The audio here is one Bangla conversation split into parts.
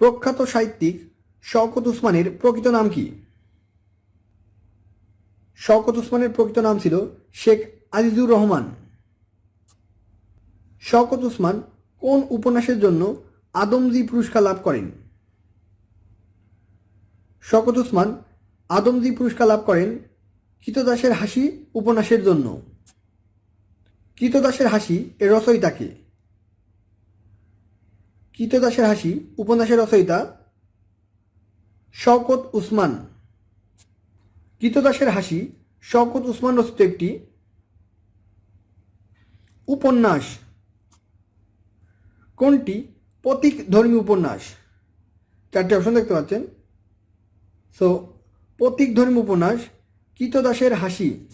প্রখ্যাত সাহিত্যিক শওকত উসমানের প্রকৃত নাম কি? শওকত উসমানের প্রকৃত নাম ছিল শেখ আজিজুর রহমান। শওকত উসমান কোন উপন্যাসের জন্য আদমজি পুরস্কার লাভ করেন? শওকত উসমান আদমজি পুরস্কার লাভ করেন কৃতদাসের হাসি উপন্যাসের জন্য। কৃতদাসের হাসি এর রচয়িতাকে। কৃতদাসের হাসি, উপন্যাসের রচয়িতা শওকত উসমান। কৃতদাসের হাসি, শওকত উসমান রচিত একটি উপন্যাস। কোনটি? প্রতীক ধর্মী উপন্যাস। চারটি অপশন দেখতে পাচ্ছেন। সো প্রতীক ধর্মী উপন্যাস কৃতদাসের হাসি।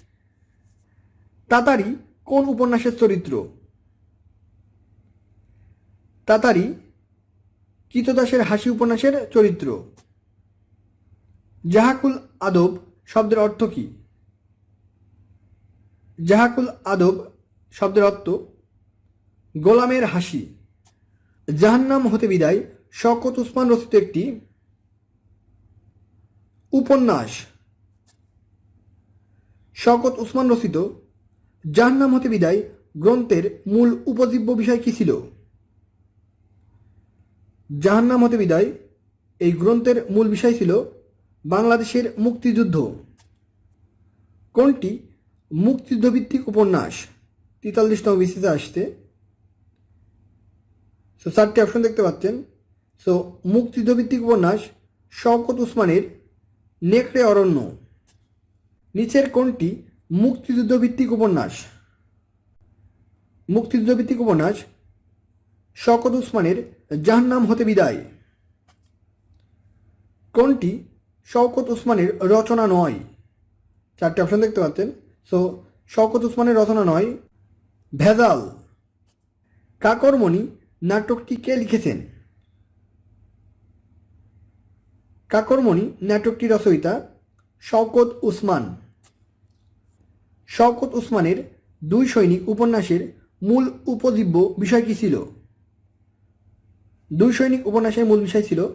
তাতারি কোন উপন্যাসের চরিত্র? তাতারি কৃতদাসের হাসি উপন্যাসের চরিত্র। জাহাকুল আদব শব্দের অর্থ কী? জাহাকুল আদব শব্দের অর্থ, গোলামের হাসি। জাহান্নাম হতে বিদায় শকত উসমান রচিত একটি উপন্যাস। শকত উসমান রচিত, জাহান্নাম হতে বিদায় গ্রন্থের মূল উপজীব্য বিষয় কী ছিল? জাহান্নাম হতে বিদায়। এই গ্রন্থের মূল বিষয় ছিল বাংলাদেশের মুক্তিযুদ্ধ। কোনটি? মুক্তিযুদ্ধভিত্তিক উপন্যাস। তেতাল্লিশতম বিসিতে আসতে সো চারটি অপশন দেখতে পাচ্ছেন। সো মুক্তিযুদ্ধভিত্তিক উপন্যাস, শওকত উসমানের নেকড়ে অরণ্য। নিচের কোনটি? মুক্তিযুদ্ধভিত্তিক উপন্যাস। মুক্তিযুদ্ধভিত্তিক উপন্যাস, শওকত উসমানের জাহান্নাম হতে বিদায়। কোনটি? শওকত উসমানের রচনা নয়। চারটি অপশন দেখতে পাচ্ছেন। সো শওকত উসমানের রচনা নয়। ভেজাল। কাকরমণি নাটকটি কে লিখেছেন? কাকরমণি নাটকটি রচয়িতা শওকত উসমান। শওকত উসমানের দুই সৈনিক উপন্যাসের মূল উপজীব্য বিষয় কী ছিল? দুই সৈনিক উপন্যাসের মূল বিষয় ছিল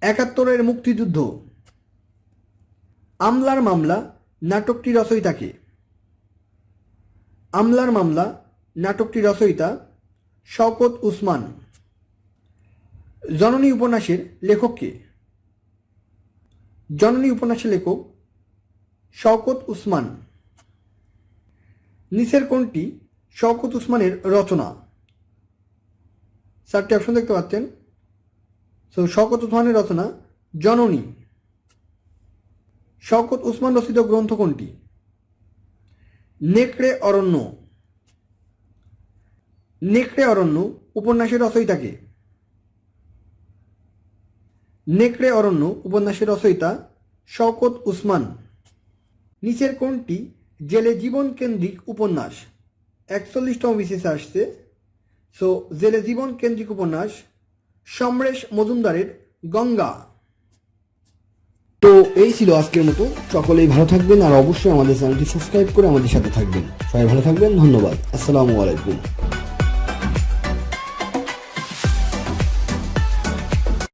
একাত্তরের মুক্তিযুদ্ধ। আমলার মামলা, নাটকটি রচয়িতাকে। আমলার মামলা, নাটকটি রচয়িতা শওকত উসমান। জননী উপন্যাসের লেখককে। জননী উপন্যাসের লেখক শওকত উসমান। নিচের কোনটি শওকত উসমানের রচনা। চারটি অপশন দেখতে পাচ্ছেন। সো শওকত উসমানের রচনা জননী। শওকত উসমান রচিত গ্রন্থ কোনটি? নেকড়ে অরণ্য। নেকড়ে অরণ্য উপন্যাসের রচয়িতাকে নেকড়ে অরণ্য উপন্যাসের রচয়িতা শওকত উসমান। নিচের কোনটি? জেলে জীবন কেন্দ্রিক উপন্যাস। একচল্লিশতম বিশেষে আসছে। সো জেলে জীবন কেন্দ্রিক উপন্যাস সমরেশ মজুমদারের গঙ্গা তো এই ছিল আজকের মতো। সকলেই ভালো থাকবেন আর অবশ্যই আমাদের চ্যানেলটি সাবস্ক্রাইব করে আমাদের সাথে থাকবেন। সবাই ভালো থাকবেন, ধন্যবাদ। আসসালামু আলাইকুম।